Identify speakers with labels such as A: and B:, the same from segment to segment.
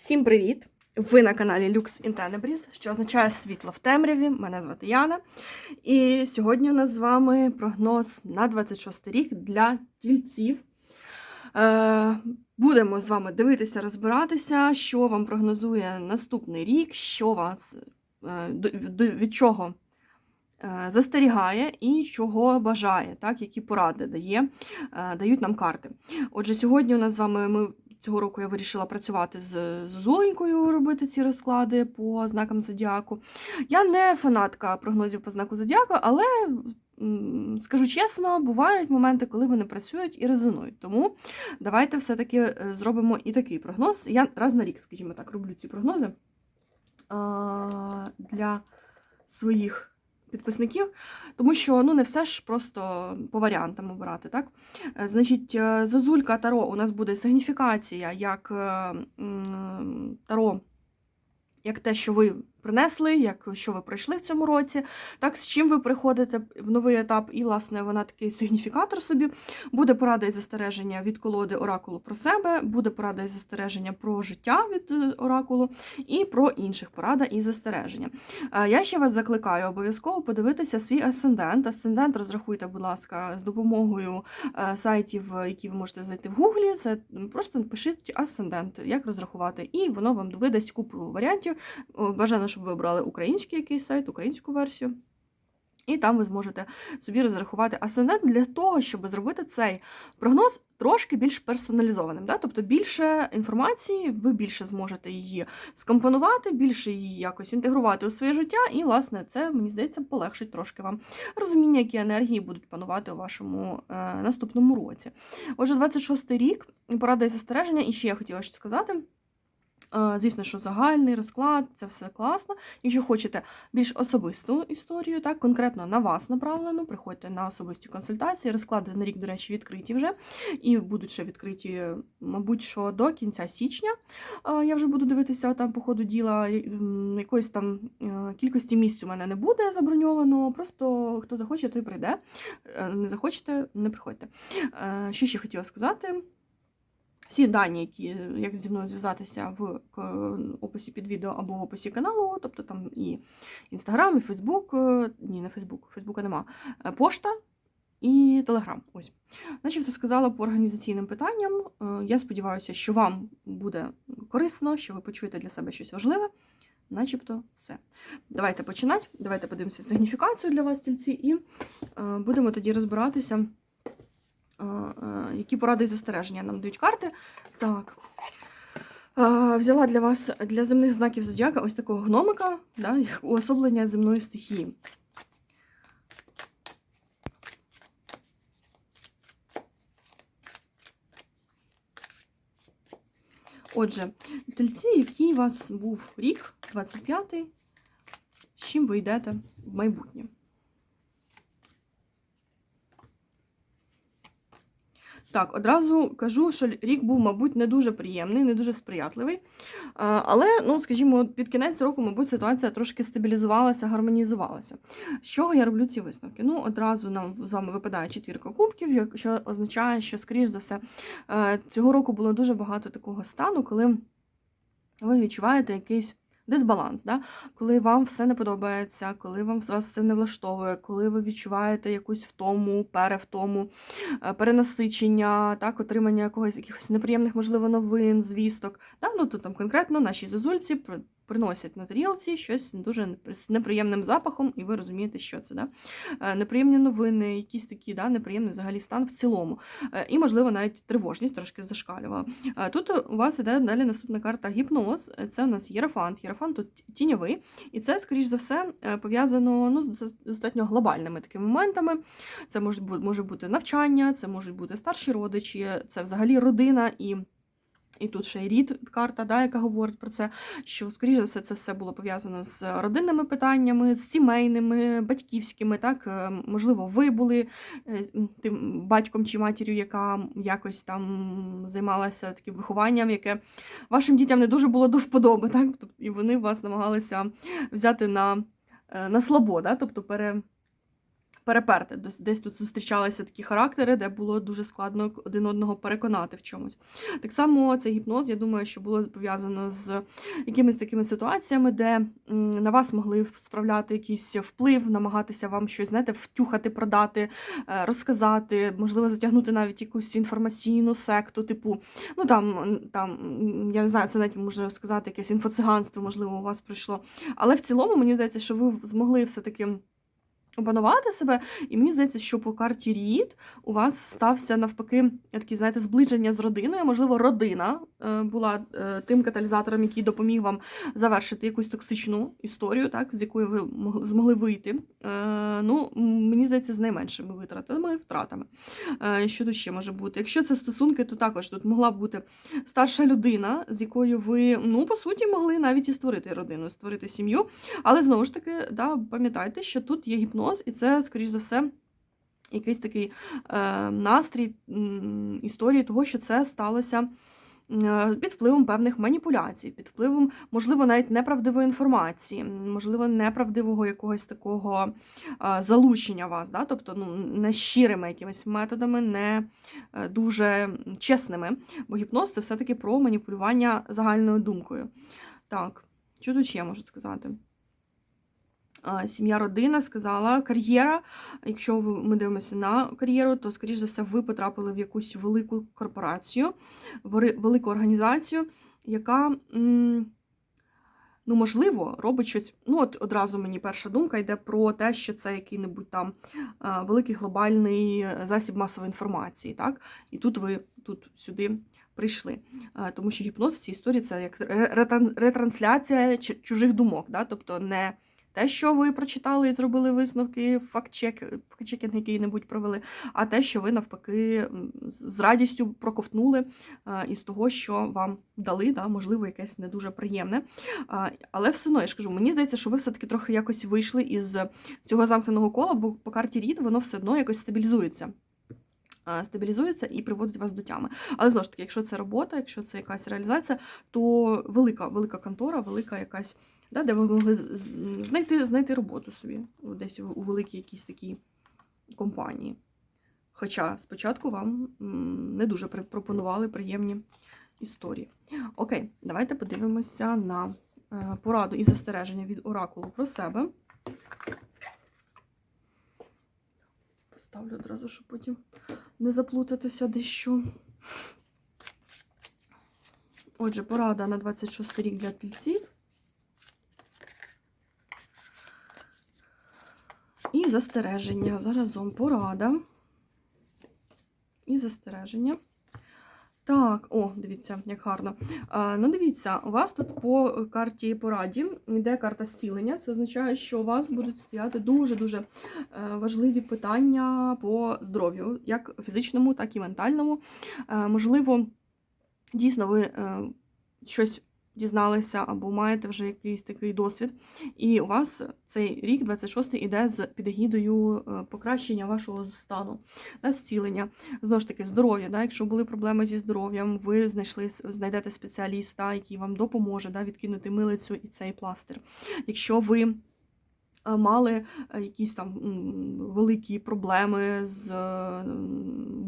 A: Всім привіт! Ви на каналі Lux in Tenebris, що означає світло в темряві. Мене звати Яна. І сьогодні у нас з вами прогноз на 26 рік для тільців. Е, будемо з вами дивитися, розбиратися, що вам прогнозує наступний рік, що вас е, від чого е, застерігає і чого бажає, так, які поради дає, дають нам карти. Отже, сьогодні у нас з вами ми цього року я вирішила працювати з Золенькою, робити ці розклади по знакам зодіаку. Я не фанатка прогнозів по знаку зодіаку, але скажу чесно, бувають моменти, коли вони працюють і резонують. Тому давайте все-таки е, зробимо і такий прогноз. Я раз на рік, скажімо так, роблю ці прогнози для своїх підписників, тому що ну не все ж просто по варіантам обирати, так? Е, Значить, е, Зозулька Таро у нас буде сигніфікація як е, Таро, як те, що ви принесли, як що ви пройшли в цьому році, так з чим ви приходите в новий етап, і, власне, вона такий сигніфікатор собі. Буде порада і застереження від колоди оракулу про себе, буде порада і застереження про життя від е, оракулу, і про інших порада і застереження. Е, Я ще вас закликаю обов'язково подивитися свій асцендент. Асцендент розрахуйте, будь ласка, з допомогою е, сайтів, які ви можете знайти в Гуглі. Це просто пишіть асцендент, як розрахувати, і воно вам видасть купу варіантів. Бажано, щоб ви обрали український якийсь сайт, українську версію. І там ви зможете собі розрахувати асцендент для того, щоб зробити цей прогноз трошки більш персоналізованим. Да? Тобто більше інформації, ви більше зможете її скомпонувати, більше її якось інтегрувати у своє життя, і, власне, це, мені здається, полегшить трошки вам розуміння, які енергії будуть панувати у вашому е, наступному році. Отже, 26-й рік, порада і застереження, і ще я хотіла щось сказати. Е, Звісно, що загальний розклад, це все класно. Якщо хочете більш особисту історію, так, конкретно на вас направлену, приходьте на особисті консультації. Розклади на рік, до речі, відкриті вже. І будуть ще відкриті, мабуть, що до кінця січня. Е, Я вже буду дивитися там по ходу діла. Якоїсь там е, кількості місць у мене не буде заброньовано. Просто хто захоче, той прийде. Не захочете, не приходьте. Що ще хотіла сказати? Всі дані, які як зі мною зв'язатися в описі під відео або в описі каналу, тобто там і Інстаграм, і Фейсбук, ні, не Фейсбук, Фейсбука нема, е, пошта і Телеграм. Ось. Значить, це сказала по організаційним питанням. Е, Я сподіваюся, що вам буде корисно, що ви почуєте для себе щось важливе. Начебто все. Давайте починати. Давайте подивимося сигніфікацію для вас, тільці, і е, будемо тоді розбиратися які поради і застереження нам дають карти. Так. Е, Взяла для вас для земних знаків зодіака ось такого гномика, да, уособлення земної стихії. Отже, тельці, який у вас був рік, 25-й, з чим ви йдете в майбутнє. Так, одразу кажу, що рік був, мабуть, не дуже приємний, не дуже сприятливий. Але, ну, скажімо, під кінець року, мабуть, ситуація трошки стабілізувалася, гармонізувалася. З чого я роблю ці висновки? Ну, одразу нам з вами випадає четвірка кубків, що означає, що, скоріш за все, е, цього року було дуже багато такого стану, коли ви відчуваєте якийсь дисбаланс, да? коли вам все не подобається, коли вам вас все не влаштовує, коли ви відчуваєте якусь втому, перевтому, е, перенасичення, так, отримання якогось якихось неприємних, можливо, новин, звісток. Да? Ну, тут там конкретно наші зозульці приносять на тарілці щось дуже з неприємним запахом, і ви розумієте, що це. Да? Е, Неприємні новини, якісь такі да, неприємний взагалі стан в цілому. Е, І, можливо, навіть тривожність трошки зашкалювала. Е, Тут у вас іде далі наступна карта гіпноз. Це у нас єрофант. Єрофант тут тіньовий. І це, скоріш за все, пов'язано ну, з достатньо глобальними такими моментами. Це може бути навчання, це можуть бути старші родичі, це взагалі родина і. І тут ще рід карта, да, яка говорить про це, що, скоріш за все, це все було пов'язано з родинними питаннями, з сімейними, батьківськими. Так, Е, можливо, ви були е, тим батьком чи матір'ю, яка якось там займалася таким вихованням, яке вашим дітям не дуже було до вподоби, так? Тобто, і вони вас намагалися взяти на, е, на слабо, да? тобто пере, переперти. Десь- тут зустрічалися такі характери, де було дуже складно один одного переконати в чомусь. Так само цей гіпноз, я думаю, що було пов'язано з якимись такими ситуаціями, де на вас могли справляти якийсь вплив, намагатися вам щось знаєте, втюхати, продати, е, розказати, можливо, затягнути навіть якусь інформаційну секту, типу, ну там, там я не знаю, це навіть можна сказати, якесь інфоциганство, можливо, у вас прийшло. Але в цілому мені здається, що ви змогли все-таки. Опанувати себе, і мені здається, що по карті Рід у вас стався навпаки такий, знаєте, зближення з родиною. Можливо, родина е, була е, тим каталізатором, який допоміг вам завершити якусь токсичну історію, так, з якої ви змогли вийти. Е, ну, мені здається, з найменшими витратами, втратами. Що тут ще може бути? Якщо це стосунки, то також тут могла бути старша людина, з якою ви, ну, по суті, могли навіть і створити родину, створити сім'ю. Але знову ж таки, да, пам'ятайте, що тут є гіпноз, і це, скоріш за все, якийсь такий е, настрій історії того, що це сталося. Під впливом певних маніпуляцій, під впливом, можливо, навіть неправдивої інформації, можливо, неправдивого якогось такого е, залучення вас, да? тобто ну, не щирими якимись методами, не е, дуже чесними. Бо гіпноз це все-таки про маніпулювання загальною думкою. Так, що тут ще можу сказати? Сім'я, родина сказала, кар'єра. Якщо ми дивимося на кар'єру, то, скоріш за все, ви потрапили в якусь велику корпорацію, велику організацію, яка, ну, можливо, робить щось. Ну, от одразу мені перша думка йде про те, що це який-небудь там великий глобальний засіб масової інформації. Так? І тут ви тут сюди прийшли. Тому що гіпноз в цій історії це як ретрансляція чужих думок. Да? Тобто не те, що ви прочитали і зробили висновки, факт-чек, факт-чекінг який-небудь провели, а те, що ви навпаки з радістю проковтнули а, із того, що вам дали, да? можливо, якесь не дуже приємне. Але все одно, я ж кажу, мені здається, що ви все-таки трохи якось вийшли із цього замкненого кола, бо по карті Рід воно все одно якось стабілізується. Стабілізується і приводить вас до тями. Але знову ж таки, якщо це робота, якщо це якась реалізація, то велика, велика контора, велика якась, да, де ви могли знайти, знайти роботу собі десь у великій якійсь такій компанії. Хоча спочатку вам не дуже пропонували приємні історії. Окей, давайте подивимося на е, пораду і застереження від оракулу про себе. Поставлю одразу, щоб потім не заплутатися дещо. Отже, порада на 26 рік для тільців. Застереження. Заразом порада. І застереження. Так, о, дивіться, як гарно. А, ну, дивіться, у вас тут по карті пораді йде карта зцілення. Це означає, що у вас будуть стояти дуже-дуже е, важливі питання по здоров'ю, як фізичному, так і ментальному. Е, можливо, дійсно ви е, щось дізналися або маєте вже якийсь такий досвід, і у вас цей рік, 26-й, іде з підгідою е, покращення вашого стану, да, зцілення. Знову ж таки, здоров'я. Да, якщо були проблеми зі здоров'ям, ви знайшли знайдете спеціаліста, який вам допоможе да, відкинути милицю і цей пластир. Якщо ви мали е, якісь там великі проблеми з е,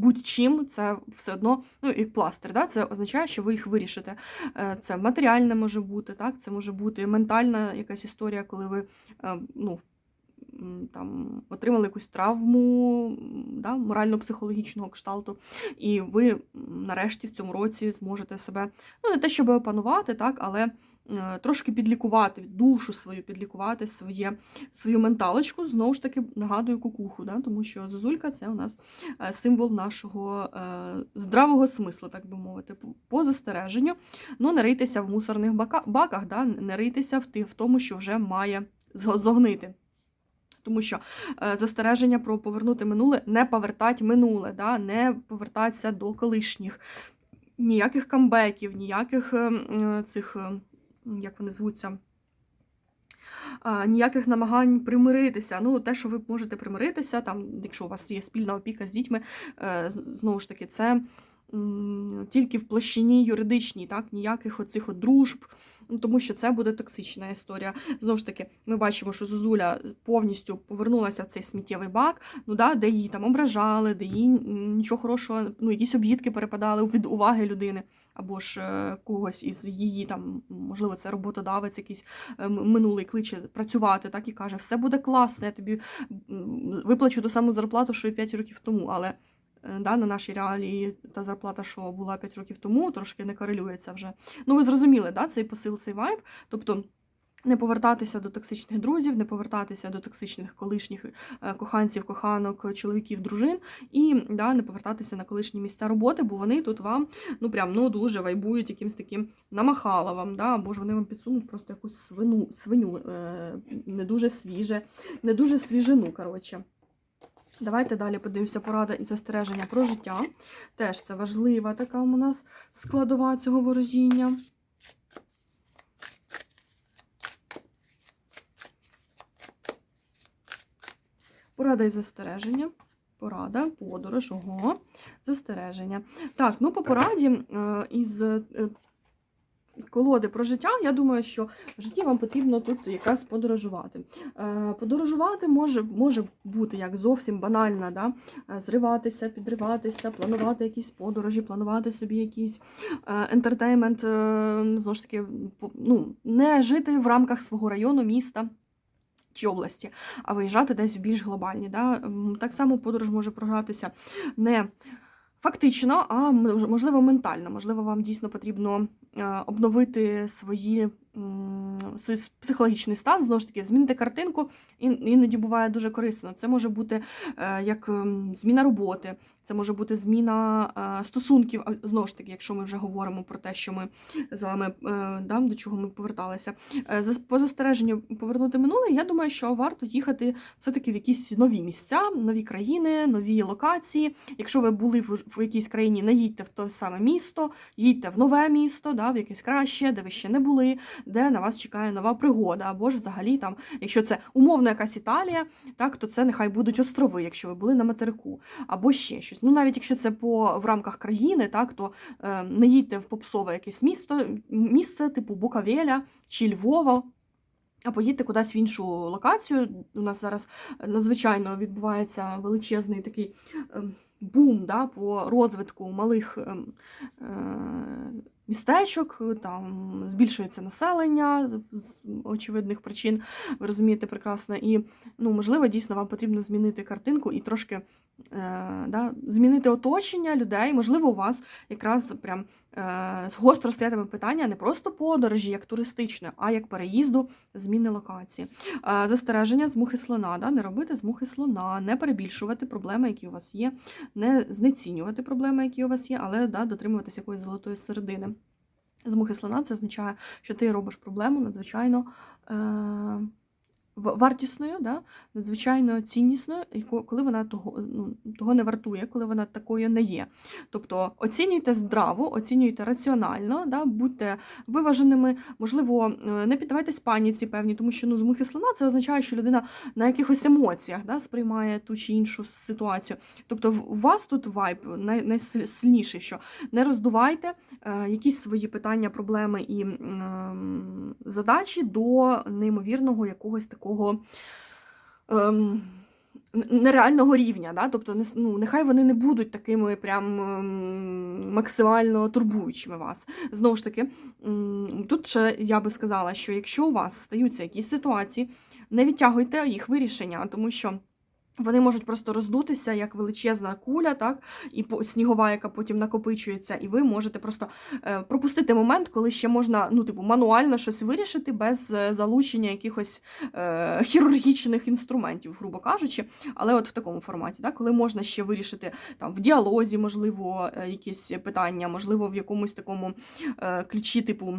A: будь-чим, це все одно, ну як пластир, да? це означає, що ви їх вирішите. Е, Це матеріальне може бути, так? це може бути ментальна якась історія, коли ви е, ну, там, отримали якусь травму да, морально-психологічного кшталту, і ви нарешті в цьому році зможете себе, ну не те, щоб опанувати, так, але е, трошки підлікувати душу свою, підлікувати своє, свою менталочку. Знову ж таки, нагадую кукуху, да, тому що зозулька це у нас е, символ нашого е, здравого смислу, так би мовити, по- застереженню. Ну, не riйтеся в мусорних бака- баках, да, не riйтеся в, тому, що вже має зогнити. Тому що е, застереження про повернути минуле не повертать минуле, да, не повертатися до колишніх. Ніяких камбеків, ніяких е, цих, е, як вони звуться, ніяких намагань примиритися. Ну, те, що ви можете примиритися, там, якщо у вас є спільна опіка з дітьми, е, знову ж таки, це тільки в площині юридичній, так, ніяких оцих от дружб. Ну, тому що це буде токсична історія. Знову ж таки, ми бачимо, що Зозуля повністю повернулася в цей сміттєвий бак, ну да, де її там ображали, де їй нічого хорошого, ну якісь об'їдки перепадали від уваги людини, або ж е, когось із її там, можливо, це роботодавець, якийсь е, минулий кличе працювати, так і каже, все буде класно, я тобі виплачу ту саму зарплату, що і 5 років тому, але. е, Да, на нашій реалії та зарплата, що була 5 років тому, трошки не корелюється вже. Ну, ви зрозуміли, да, цей посил, цей вайб. Тобто не повертатися до токсичних друзів, не повертатися до токсичних колишніх е, коханців, коханок, чоловіків, дружин, і да, не повертатися на колишні місця роботи, бо вони тут вам ну прям ну дуже вайбують якимсь таким намахаловом, да, або ж вони вам підсунуть просто якусь свину, свиню е, не дуже свіже, не дуже свіжину. коротше. Давайте далі подивимося порада і застереження про життя. Теж це важлива така у нас складова цього ворожіння. Порада і застереження. Порада, подорож, ого, застереження. Так, ну по пораді е, із е, колоди про життя, я думаю, що в житті вам потрібно тут якраз подорожувати. Е, Подорожувати може, може бути як зовсім банально, да? зриватися, підриватися, планувати якісь подорожі, планувати собі якийсь ентертеймент, знову ж таки, ну, не жити в рамках свого району, міста. Чи області, а виїжджати десь в більш глобальні. Да? Так само подорож може програтися не фактично, а можливо ментально. Можливо, вам дійсно потрібно е, обновити свої, психологічний стан, знову ж таки, змінити картинку, ін- іноді буває дуже корисно. Це може бути е, як ем, зміна роботи, це може бути зміна е, стосунків. Знову ж таки, якщо ми вже говоримо про те, що ми з вами е, да, до чого ми поверталися. По застереженню повернути минуле, я думаю, що варто їхати все-таки в якісь нові місця, нові країни, нові локації. Якщо ви були в якійсь країні, не їдьте в те саме місто, їдьте в нове місто, да, в якесь краще, де ви ще не були, де на вас чекає нова пригода. Або ж взагалі там, якщо це умовно якась Італія, так, то це нехай будуть острови, якщо ви були на материку, або ще щось. Ну, навіть якщо це по в рамках країни, так, то е, не їдьте в попсове якесь місто, місце типу Букавеля чи Львова. А поїдьте кудись в іншу локацію. У нас зараз надзвичайно відбувається величезний такий ем, бум да, по розвитку малих ем, е, містечок, там збільшується населення з очевидних причин, ви розумієте прекрасно. І ну, можливо, дійсно вам потрібно змінити картинку і трошки е, да, змінити оточення людей. Можливо, у вас якраз прям е, гостро стоятиме питання не просто подорожі, як туристичної, а як переїзду, зміни локації. Е, застереження з мухи слона, да, не робити з мухи слона, не перебільшувати проблеми, які у вас є, не знецінювати проблеми, які у вас є, але да, дотримуватися якоїсь золотої середини. З мухи слона це означає, що ти робиш проблему надзвичайно е, вартісною, да? надзвичайно ціннісною, коли вона того, ну, того не вартує, коли вона такою не є. Тобто оцінюйте здраво, оцінюйте раціонально, да? будьте виваженими, можливо, е, не піддавайтесь паніці певні, тому що ну, з слона це означає, що людина на якихось емоціях да, сприймає ту чи іншу ситуацію. Тобто у вас тут вайб най, найсильніший, що не роздувайте е, якісь свої питання, проблеми і ем, задачі до неймовірного якогось такого. Ем, Нереального рівня, да? тобто ну, нехай вони не будуть такими прям ем, максимально турбуючими вас. Знову ж таки, ем, тут ще я би сказала, що якщо у вас стаються якісь ситуації, не відтягуйте їх вирішення, тому що вони можуть просто роздутися як величезна куля, так, і снігова, яка потім накопичується, і ви можете просто е, пропустити момент, коли ще можна ну, типу, мануально щось вирішити без е, залучення якихось е, хірургічних інструментів, грубо кажучи. Але от в такому форматі, так, коли можна ще вирішити там в діалозі, можливо, е, якісь питання, можливо, в якомусь такому е, ключі, типу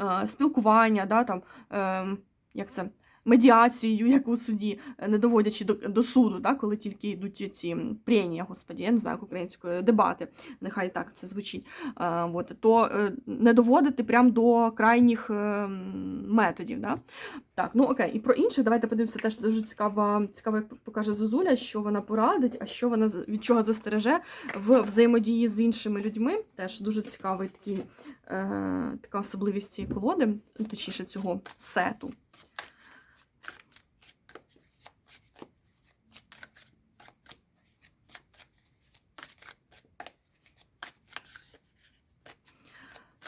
A: е, спілкування, да, там, е, як це. Медіацією, як у суді, не доводячи до, до суду, да, коли тільки йдуть ці пренія, господі, я не знаю як українською, дебати, нехай так це звучить. Е, от, то е, не доводити прям до крайніх е, методів. Да? Так, ну окей, і про інше, давайте подивимося, теж дуже цікаво, цікаво, як покаже Зозуля, що вона порадить, а що вона від чого застереже в взаємодії з іншими людьми. Теж дуже цікавий такий, така особливість цієї колоди, ну, точніше цього сету.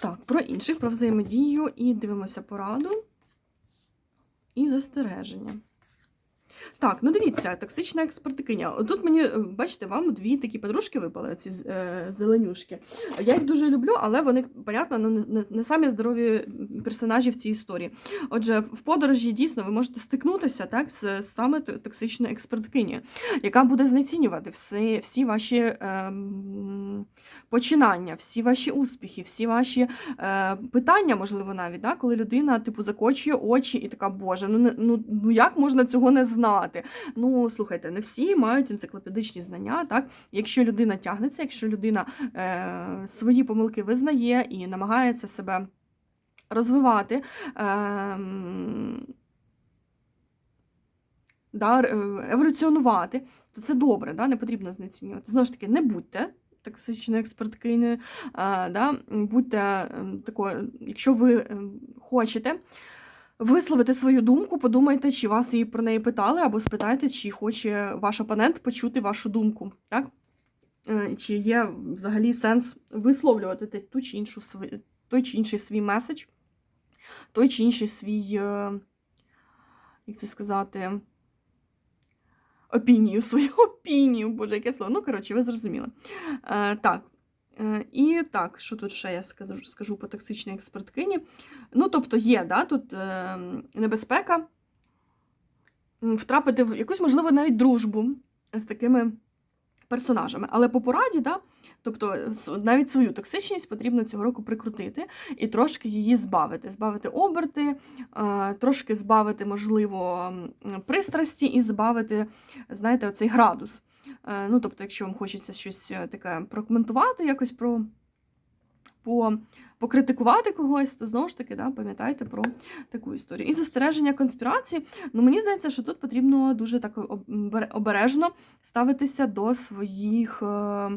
A: Так, про інших, про взаємодію і дивимося пораду і застереження. Так, ну дивіться, токсична експертикиня. Тут мені, е, бачите, вам дві такі подружки випали, ці е, зеленюшки. Я їх дуже люблю, але вони, понятно, ну, не, самі здорові персонажі в цій історії. Отже, в подорожі дійсно ви можете стикнутися так, з саме токсичною експерткинею, яка буде знецінювати всі, всі ваші ем, починання, всі ваші успіхи, всі ваші е, питання, можливо, навіть, да, коли людина типу закочує очі і така, Боже, ну, ну, ну як можна цього не знати? Ну, слухайте, не всі мають енциклопедичні знання. Так? Якщо людина тягнеться, якщо людина е, свої помилки визнає і намагається себе розвивати. Е, да, еволюціонувати, то це добре, да, не потрібно знецінювати. Знову ж таки, не будьте токсичною експерткинею, да, будьте ем, такою, якщо ви ем, хочете висловити свою думку, подумайте, чи вас її про неї питали, або спитайте, чи хоче ваш опонент почути вашу думку. Так? Е, Чи є взагалі сенс висловлювати ту чи іншу той чи інший свій меседж, той чи інший свій, е, як це сказати, опінію, свою опінію, боже, яке слово. Ну, коротше, ви зрозуміли. Е, так. Е, І так, що тут ще я скажу, скажу по токсичній експерткині. Ну, тобто є, да, тут е, небезпека втрапити в якусь, можливо, навіть дружбу з такими персонажами. Але по пораді, да, тобто навіть свою токсичність потрібно цього року прикрутити і трошки її збавити. Збавити оберти, е, трошки збавити, можливо, пристрасті і збавити, знаєте, оцей градус. Е, Ну, тобто, якщо вам хочеться щось е, таке прокоментувати, якось про. По, покритикувати когось, то знову ж таки да, пам'ятайте про таку історію. І застереження конспірації. Ну, мені здається, що тут потрібно дуже так обережно ставитися до своїх, е,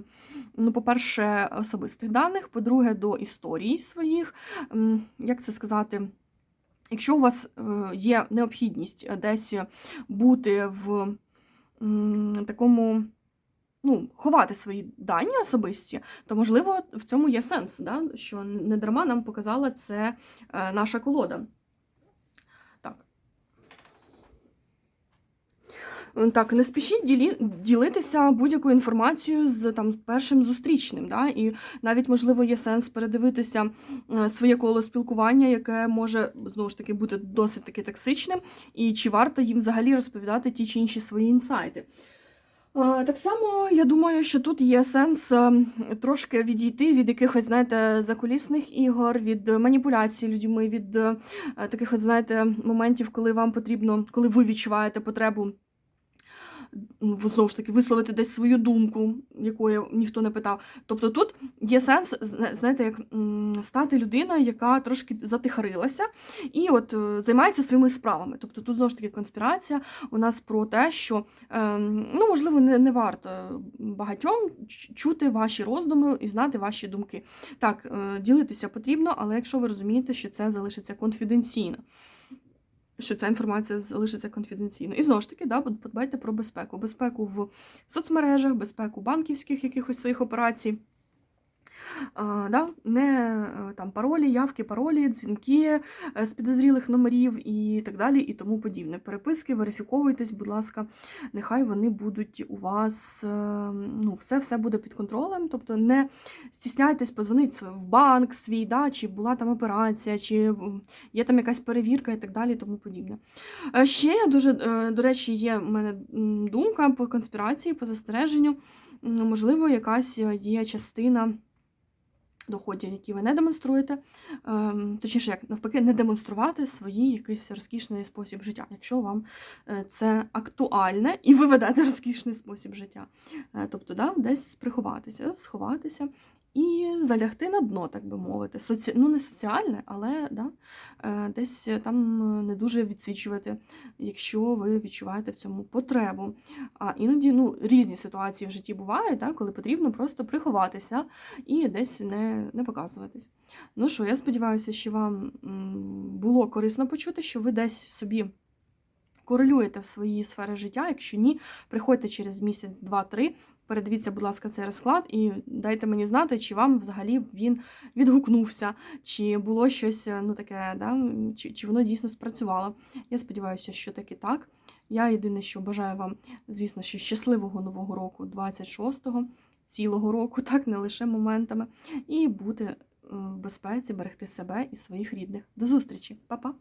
A: ну, по-перше, особистих даних, по-друге, до історій своїх. Як це сказати? Якщо у вас є необхідність десь бути в такому, ну, ховати свої дані особисті, то можливо в цьому є сенс, да? що не дарма нам показала це е, наша колода. Так. Е, Так, не спішіть ділі, ділитися будь-якою інформацією з там першим зустрічним. Да? І навіть, можливо, є сенс передивитися е, своє коло спілкування, яке може знову ж таки бути досить таки токсичним, і чи варто їм взагалі розповідати ті чи інші свої інсайти. Так само я думаю, що тут є сенс е, трошки відійти від якихось, знаєте, закулісних ігор, від маніпуляцій людьми, від е, таких, знаєте, моментів, коли вам потрібно, коли ви відчуваєте потребу знову ж таки висловити десь свою думку, якої ніхто не питав. Тобто тут є сенс, знаєте, як стати людиною, яка трошки затихарилася і от е, займається своїми справами. Тобто тут знову ж таки конспірація у нас про те, що ем, ну, можливо, не, не варто багатьом чути ваші роздуми і знати ваші думки. Так, е, ділитися потрібно, але якщо ви розумієте, що це залишиться конфіденційно. Що ця інформація залишиться конфіденційно. І знову ж таки, да, подбайте про безпеку. Безпеку в соцмережах, безпеку банківських якихось своїх операцій. А, да, не е, там паролі, явки, паролі, дзвінки е, з підозрілих номерів і так далі, і тому подібне. Переписки, верифіковуйтесь, будь ласка, нехай вони будуть у вас, е, ну, все, все буде під контролем. Тобто не стісняйтесь, позвонити в банк свій, да, чи була там операція, чи є там якась перевірка і так далі, тому подібне. Е, Ще дуже, е, до речі, є в мене думка по конспірації, по застереженню. Можливо, якась е, є частина доходів, які ви не демонструєте, ем, точніше, як навпаки, не демонструвати свій якийсь розкішний спосіб життя, якщо вам е, це актуальне і ви ведете розкішний спосіб життя. Е, Тобто, да, десь приховатися, сховатися і залягти на дно, так би мовити. Соці... Ну, не соціальне, але да, е, десь там е, не дуже відсвічувати, якщо ви відчуваєте в цьому потребу. А іноді ну, різні ситуації в житті бувають, да, коли потрібно просто приховатися і десь не, не показуватись. Ну що, я сподіваюся, що вам було корисно почути, що ви десь собі корелюєте в свої сфери життя. Якщо ні, приходьте через місяць, два-три. Передивіться, будь ласка, цей розклад і дайте мені знати, чи вам взагалі він відгукнувся, чи було щось ну таке, да, чи, чи воно дійсно спрацювало. Я сподіваюся, що таки так. Я єдине, що бажаю вам, звісно, що щасливого нового року, 26-го, цілого року, так не лише моментами, і бути е, в безпеці, берегти себе і своїх рідних. До зустрічі, Па-па!